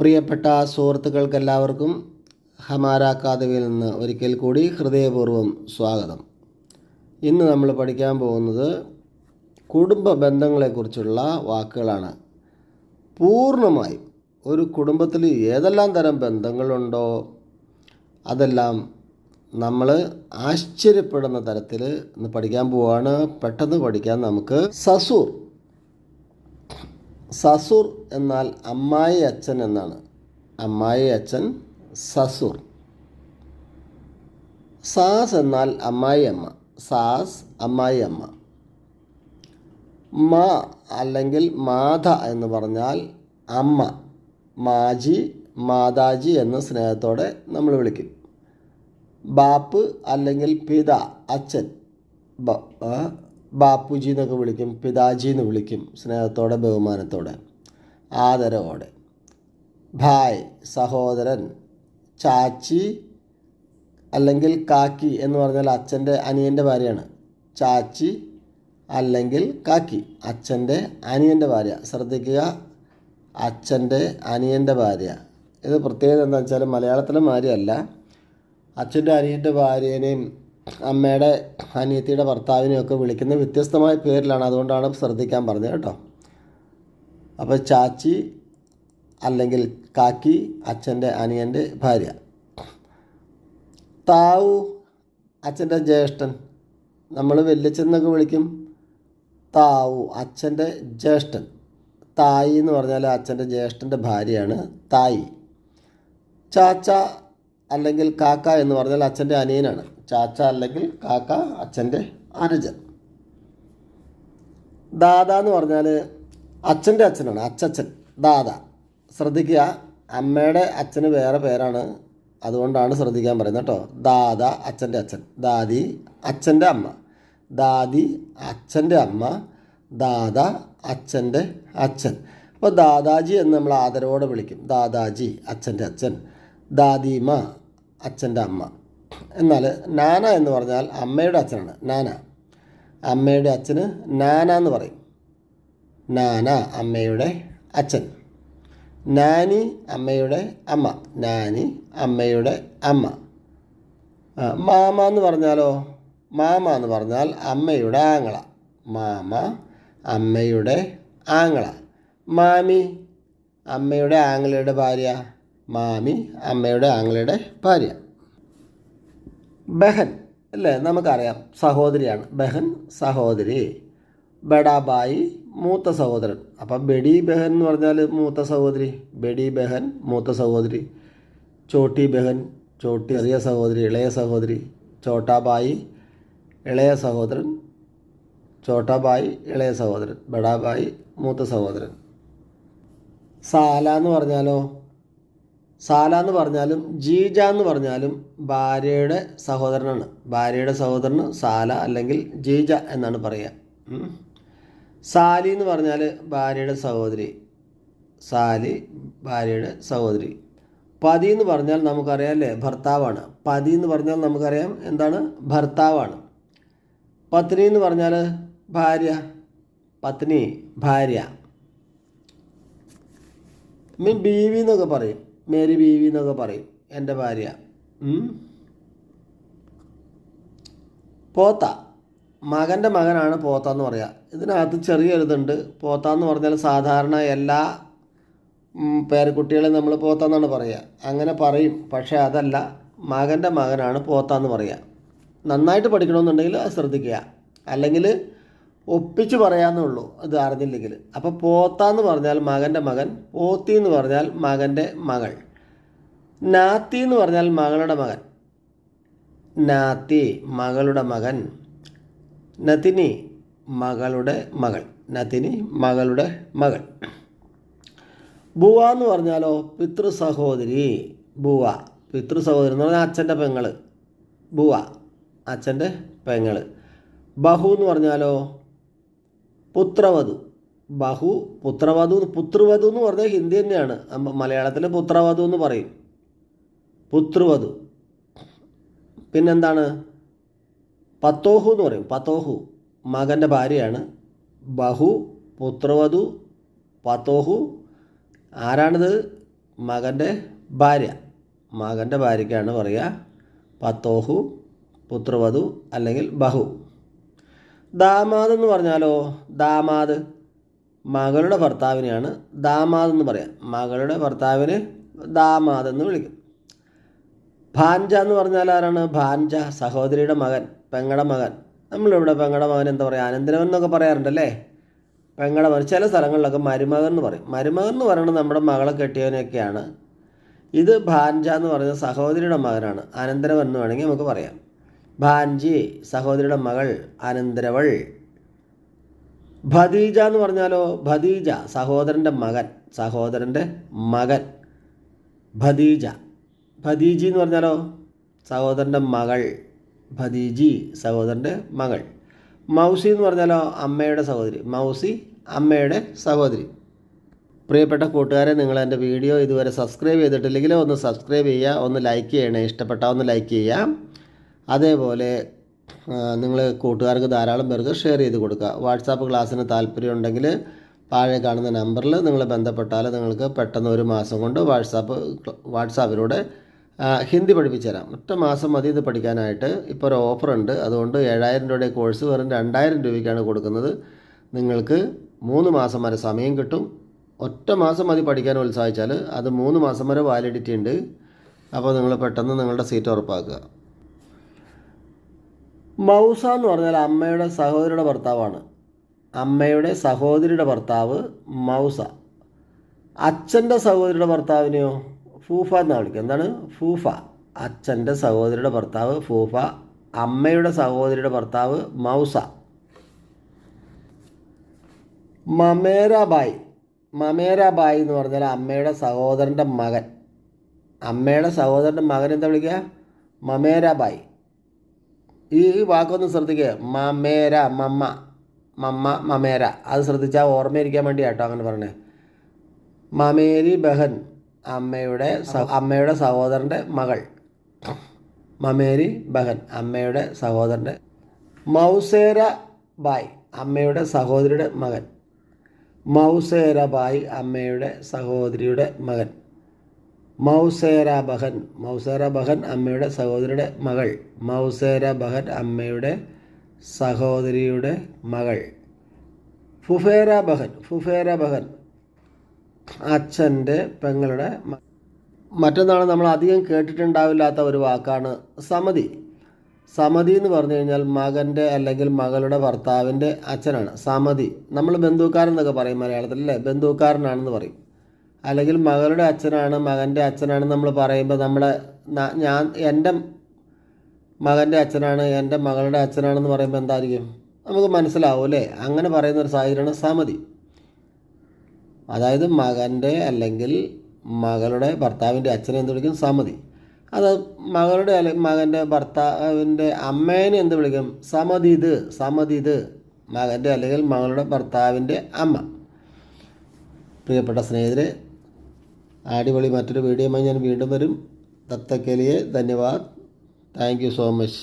പ്രിയപ്പെട്ട സുഹൃത്തുക്കൾക്കെല്ലാവർക്കും ഹമാര അക്കാദമിയിൽ നിന്ന് ഒരിക്കൽ കൂടി ഹൃദയപൂർവം സ്വാഗതം. ഇന്ന് നമ്മൾ പഠിക്കാൻ പോകുന്നത് കുടുംബ ബന്ധങ്ങളെക്കുറിച്ചുള്ള വാക്കുകളാണ്. പൂർണമായും ഒരു കുടുംബത്തിൽ ഏതെല്ലാം തരം ബന്ധങ്ങളുണ്ടോ അതെല്ലാം നമ്മൾ ആശ്ചര്യപ്പെടുന്ന തരത്തിൽ ഇന്ന് പഠിക്കാൻ പോവാണ്. പെട്ടെന്ന് പഠിക്കാൻ നമുക്ക്. സസൂർ സസുർ എന്നാൽ അമ്മായി അച്ഛൻ എന്നാണ്. അമ്മായി അച്ഛൻ സസുർ. സാസ് എന്നാൽ അമ്മായി അമ്മ. സാസ് അമ്മായി അമ്മ. മാ അല്ലെങ്കിൽ മാധ എന്ന് പറഞ്ഞാൽ അമ്മ. മാജി മാതാജി എന്ന സ്നേഹത്തോടെ നമ്മൾ വിളിക്കും. ബാപ്പ് അല്ലെങ്കിൽ പിത അച്ഛൻ. ബാപ്പുജി എന്നൊക്കെ വിളിക്കും പിതാജി എന്ന് വിളിക്കും സ്നേഹത്തോടെ ബഹുമാനത്തോടെ. ആദരവോടെ. ഭായ് സഹോദരൻ ചാച്ചി അല്ലെങ്കിൽ കാക്കി എന്ന് പറഞ്ഞാൽ അച്ഛന്റെ അനിയന്റെ ഭാര്യയാണ്. ചാച്ചി അല്ലെങ്കിൽ കാക്കി അച്ഛന്റെ അനിയന്റെ ഭാര്യ. ശ്രദ്ധിക്കുക അച്ഛന്റെ അനിയന്റെ ഭാര്യ. ഇത് പ്രത്യേകത എന്താ വെച്ചാൽ മലയാളത്തിലെ ഭാര്യയല്ല. അച്ഛന്റെ അനിയന്റെ ഭാര്യേനെയും അമ്മയുടെ അനിയത്തിയുടെ ഭർത്താവിനെയൊക്കെ വിളിക്കുന്ന വ്യത്യസ്തമായ പേരിലാണ് അതുകൊണ്ടാണ് ശ്രദ്ധിക്കാൻ പറഞ്ഞത് കേട്ടോ. അപ്പോൾ ചാച്ചി അല്ലെങ്കിൽ കാക്കി അച്ഛന്റെ അനിയന്റെ ഭാര്യ. താവു അച്ഛന്റെ ജ്യേഷ്ഠൻ. നമ്മൾ വെല്ലച്ചെന്നൊക്കെ വിളിക്കും താവു അച്ഛന്റെ ജ്യേഷ്ഠൻ. തായി എന്ന് പറഞ്ഞാൽ അച്ഛന്റെ ജ്യേഷ്ഠന്റെ ഭാര്യയാണ് തായി. ചാച്ച അല്ലെങ്കിൽ കാക്ക എന്ന് പറഞ്ഞാൽ അച്ഛന്റെ അനിയനാണ്. ചാച്ച അല്ലെങ്കിൽ കാക്ക അച്ഛന്റെ അനുജൻ. ദാദ എന്ന് പറഞ്ഞാൽ അച്ഛന്റെ അച്ഛനാണ് അച്ഛൻ ദാദ. ശ്രദ്ധിക്കുക അമ്മയുടെ അച്ഛന് വേറെ പേരാണ്. അതുകൊണ്ടാണ് ശ്രദ്ധിക്കാൻ പറയുന്നത് കേട്ടോ. ദാദ അച്ഛന്റെ അച്ഛൻ. ദാദി അച്ഛന്റെ അമ്മ. ദാദി അച്ഛന്റെ അമ്മ. ദാദ അച്ഛന്റെ അച്ഛൻ. അപ്പോൾ ദാദാജി എന്ന് നമ്മൾ ആദരവോടെ വിളിക്കും. ദാദാജി അച്ഛന്റെ അച്ഛൻ. ദാദീമ അച്ഛന്റെ അമ്മ. എന്നാൽ നാന എന്ന് പറഞ്ഞാൽ അമ്മയുടെ അച്ഛനാണ്. നാന. അമ്മയുടെ അച്ഛന് നാന എന്ന് പറയും. നാന അമ്മയുടെ അച്ഛൻ. നാനി അമ്മയുടെ അമ്മ. നാനി അമ്മയുടെ അമ്മ. മാമ എന്ന് പറഞ്ഞാലോ? മാമ എന്ന് പറഞ്ഞാൽ അമ്മയുടെ ആങ്ങള. മാമ അമ്മയുടെ ആങ്ങള. മാമി അമ്മയുടെ ആങ്ങളയുടെ ഭാര്യ. മാമി അമ്മയുടെ ആങ്ങളയുടെ ഭാര്യ. ബഹൻ അല്ലേ? നമുക്കറിയാം സഹോദരിയാണ്. ബഹൻ സഹോദരി. ബഡാബായി മൂത്ത സഹോദരൻ. അപ്പം ബെഡി ബഹൻ എന്ന് പറഞ്ഞാൽ മൂത്ത സഹോദരി. ബെഡി ബഹൻ മൂത്ത സഹോദരി. ചോട്ടി ബഹൻ ചോട്ടി ചെറിയ സഹോദരി ഇളയ സഹോദരി. ചോട്ടാബായി ഇളയ സഹോദരൻ. ചോട്ടാബായി ഇളയ സഹോദരൻ. ബഡാബായി മൂത്ത സഹോദരൻ. സാല എന്ന് പറഞ്ഞാലോ? സാല എന്ന് പറഞ്ഞാലും ജീജ എന്ന് പറഞ്ഞാലും ഭാര്യയുടെ സഹോദരനാണ്. ഭാര്യയുടെ സഹോദരന് സാല അല്ലെങ്കിൽ ജീജ എന്നാണ് പറയുക. സാലി എന്ന് പറഞ്ഞാൽ ഭാര്യയുടെ സഹോദരി. സാലി ഭാര്യയുടെ സഹോദരി. പതി എന്ന് പറഞ്ഞാൽ നമുക്കറിയാം അല്ലേ? ഭർത്താവാണ്. പതി എന്ന് പറഞ്ഞാൽ നമുക്കറിയാം എന്താണ്? ഭർത്താവാണ്. പത്നി എന്ന് പറഞ്ഞാൽ ഭാര്യ. പത്നി ഭാര്യ. മീൻ ബീവി എന്നൊക്കെ പറയും. മേരി ബീവി എന്നൊക്കെ പറയും. എന്റെ ഭാര്യ. പോത്ത. മകന്റെ മകനാണ് പോത്ത എന്ന് പറയുക ഇതിനകത്ത് ചെറിയൊരിതുണ്ട്. പോത്ത എന്ന് പറഞ്ഞാൽ സാധാരണ എല്ലാ പേരക്കുട്ടികളെ നമ്മൾ പോത്ത എന്നാണ് പറയുക അങ്ങനെ പറയും. പക്ഷേ അതല്ല മകന്റെ മകനാണ് പോത്ത എന്ന് പറയുക നന്നായിട്ട് പഠിക്കണമെന്നുണ്ടെങ്കിൽ അത് ശ്രദ്ധിക്കുക. അല്ലെങ്കിൽ ഒപ്പിച്ച് പറയാമെന്നേ ഉള്ളൂ. ഇത് അറിഞ്ഞില്ലെങ്കിൽ. അപ്പോൾ പോത്ത എന്ന് പറഞ്ഞാൽ മകന്റെ മകൻ പോത്തി എന്ന് പറഞ്ഞാൽ മകന്റെ മകൾ. നാത്തി എന്ന് പറഞ്ഞാൽ മകളുടെ മകൻ. നാത്തി മകളുടെ മകൻ. നതിനി മകളുടെ മകൾ. നതിനി മകളുടെ മകൾ. ബുവ എന്ന് പറഞ്ഞാലോ പിതൃ സഹോദരി ബുവ. പിതൃ സഹോദരി എന്ന് പറഞ്ഞാൽ അച്ഛന്റെ പെങ്ങൾ ബുവ. അച്ഛന്റെ പെങ്ങൾ ബഹു എന്ന് പറഞ്ഞാലോ പുത്രവധു. ബഹു പുത്രവധു പുത്രവധു എന്ന് പറഞ്ഞാൽ ഹിന്ദി തന്നെയാണ്. മലയാളത്തിൽ പുത്രവധു എന്ന് പറയും. പുത്രവധു. പിന്നെന്താണ്? പത്തോഹു എന്ന് പറയും. പത്തോഹു. മകന്റെ ഭാര്യയാണ്. ബഹു പുത്രവധു പത്തോഹു. ആരാണിത്? മകന്റെ ഭാര്യ. മകന്റെ ഭാര്യയ്ക്കാണ് പറയുക പത്തോഹു പുത്രവധു അല്ലെങ്കിൽ ബഹു. ദാമാദ് എന്ന് പറഞ്ഞാലോ ദാമാദ് മകളുടെ ഭർത്താവിനെയാണ് ദാമാദ് എന്ന് പറയാം. മകളുടെ ഭർത്താവിന് ദാമാദ് എന്ന് വിളിക്കും. ഭാൻജ എന്ന് പറഞ്ഞാൽ ആരാണ്? ഭാൻജ സഹോദരിയുടെ മകൻ പെങ്ങടെ മകൻ. നമ്മളിവിടെ പെങ്ങടെ മകൻ എന്താ പറയുക അനന്തരവൻ എന്നൊക്കെ പറയാറുണ്ടല്ലേ? പെങ്ങടെ മകൻ. ചില സ്ഥലങ്ങളിലൊക്കെ മരുമകൻ എന്ന് പറയും. മരുമകൻ എന്ന് പറയുന്നത് നമ്മുടെ മകളെ കെട്ടിയവനൊക്കെയാണ് ഇത് ഭാൻജ എന്ന് പറയുന്ന സഹോദരിയുടെ മകനാണ്. അനന്തരവൻ എന്ന് വേണമെങ്കിൽ നമുക്ക് പറയാം. ഭാൻജി സഹോദരിയുടെ മകൾ അനന്തരവൾ. ഭതീജ എന്ന് പറഞ്ഞാലോ? ഭതീജ സഹോദരന്റെ മകൻ സഹോദരന്റെ മകൻ. ഭതീജ ഭതീജി എന്ന് പറഞ്ഞാലോ? സഹോദരന്റെ മകൾ. ഭതീജി സഹോദരന്റെ മകൾ. മൗസി എന്ന് പറഞ്ഞാലോ? അമ്മയുടെ സഹോദരി. മൗസി അമ്മയുടെ സഹോദരി. പ്രിയപ്പെട്ട കൂട്ടുകാരെ നിങ്ങൾ എന്റെ വീഡിയോ ഇതുവരെ സബ്സ്ക്രൈബ് ചെയ്തിട്ടില്ലെങ്കിൽ ഒന്ന് സബ്സ്ക്രൈബ് ചെയ്യുക ഒന്ന് ലൈക്ക് ചെയ്യണേ. ഇഷ്ടപ്പെട്ടാൽ ഒന്ന് ലൈക്ക് ചെയ്യുക. അതേപോലെ നിങ്ങൾ കൂട്ടുകാർക്ക് ധാരാളം പേർക്ക് ഷെയർ ചെയ്ത് കൊടുക്കുക. വാട്സാപ്പ് ക്ലാസ്സിന് താല്പര്യമുണ്ടെങ്കിൽ താഴെ കാണുന്ന നമ്പറിൽ നിങ്ങൾ ബന്ധപ്പെട്ടാൽ നിങ്ങൾക്ക് പെട്ടെന്ന് ഒരു മാസം കൊണ്ട് വാട്സാപ്പ് വാട്സാപ്പിലൂടെ ഹിന്ദി പഠിപ്പിച്ചു തരാം. ഒറ്റ മാസം മതി ഇത് പഠിക്കാനായിട്ട്. ഇപ്പോൾ ഒരു ഓഫറുണ്ട് അതുകൊണ്ട് ഏഴായിരം രൂപയുടെ കോഴ്സ് വെറും രണ്ടായിരം രൂപയ്ക്കാണ് കൊടുക്കുന്നത്. നിങ്ങൾക്ക് മൂന്ന് മാസം വരെ സമയം കിട്ടും. ഒറ്റ മാസം മതി പഠിക്കാൻ ഉത്സാഹിച്ചാൽ അത് മൂന്ന് മാസം വരെ വാലിഡിറ്റി ഉണ്ട്. അപ്പോൾ നിങ്ങൾ പെട്ടെന്ന് നിങ്ങളുടെ സീറ്റ് ഉറപ്പാക്കുക. മൗസ എന്ന് പറഞ്ഞാൽ അമ്മയുടെ സഹോദരിയുടെ ഭർത്താവാണ്. അമ്മയുടെ സഹോദരിയുടെ ഭർത്താവ് മൗസ. അച്ഛന്റെ സഹോദരിയുടെ ഭർത്താവിനെയോ? ഫൂഫ എന്നാണ് വിളിക്കുക. എന്താണ്? ഫൂഫ. അച്ഛന്റെ സഹോദരിയുടെ ഭർത്താവ് ഫൂഫ. അമ്മയുടെ സഹോദരിയുടെ ഭർത്താവ് മൗസ. മമേരാബായ്. മമേരാബായ് എന്ന് പറഞ്ഞാൽ അമ്മയുടെ സഹോദരന്റെ മകൻ. അമ്മയുടെ സഹോദരന്റെ മകൻ എന്താ വിളിക്കുക? മമേരാബായി. ഈ വാക്കൊന്ന് ശ്രദ്ധിക്കുക മമേര മമ്മ മമ്മ മമേര. അത് ശ്രദ്ധിച്ചാൽ ഓർമ്മയിരിക്കാൻ വേണ്ടി കേട്ടോ അങ്ങനെ പറഞ്ഞേ. മമേരി ബഹൻ അമ്മയുടെ അമ്മയുടെ സഹോദരന്റെ മകൾ. മമേരി ബഹൻ അമ്മയുടെ സഹോദരന്റെ മൗസേര ബായ് അമ്മയുടെ സഹോദരിയുടെ മകൻ. മൗസേര ബായ് അമ്മയുടെ സഹോദരിയുടെ മകൻ. മൗസേര ബഹൻ മൗസേര ബഹൻ അമ്മയുടെ സഹോദരിയുടെ മകൾ. മൗസേര ബഹൻ അമ്മയുടെ സഹോദരിയുടെ മകൾ. ഫുഫേര ബഹൻ ഫുഫേര ബഹൻ അച്ഛന്റെ പെങ്ങളുടെ മറ്റൊന്നാണ് നമ്മൾ അധികം കേട്ടിട്ടുണ്ടാവില്ലാത്ത ഒരു വാക്കാണ് സമതി. സമതി എന്ന് പറഞ്ഞു കഴിഞ്ഞാൽ മകന്റെ അല്ലെങ്കിൽ മകളുടെ ഭർത്താവിന്റെ അച്ഛനാണ്. സമതി. നമ്മൾ ബന്ധുക്കാരൻ എന്നൊക്കെ പറയും മലയാളത്തിൽ അല്ലേ? ബന്ധുക്കാരനാണെന്ന് പറയും. അല്ലെങ്കിൽ മകളുടെ അച്ഛനാണ് മകന്റെ അച്ഛനാണ് നമ്മൾ പറയുമ്പോൾ നമ്മുടെ ഞാൻ എന്റെ മകന്റെ അച്ഛനാണ് എന്റെ മകളുടെ അച്ഛനാണെന്ന് പറയുമ്പോൾ എന്തായിരിക്കും? നമുക്ക് മനസ്സിലാവും അല്ലേ? അങ്ങനെ പറയുന്ന ഒരു സാഹചര്യമാണ് സമതി. അതായത് മകന്റെ അല്ലെങ്കിൽ മകളുടെ ഭർത്താവിന്റെ അച്ഛനെ എന്ത് വിളിക്കും? സമതി. അത് മകളുടെ അല്ലെങ്കിൽ മകന്റെ ഭർത്താവിന്റെ അമ്മേനെ എന്ത് വിളിക്കും? സമതിത് സമതിത് മകന്റെ അല്ലെങ്കിൽ മകളുടെ ഭർത്താവിന്റെ അമ്മ. പ്രിയപ്പെട്ട സ്നേഹിതരെ അടിപൊളി മറ്റൊരു വീഡിയോയുമായി ഞാൻ വീണ്ടും വരും. തത്തക്കലിയെ ധന്യവാദ്. Thank you so much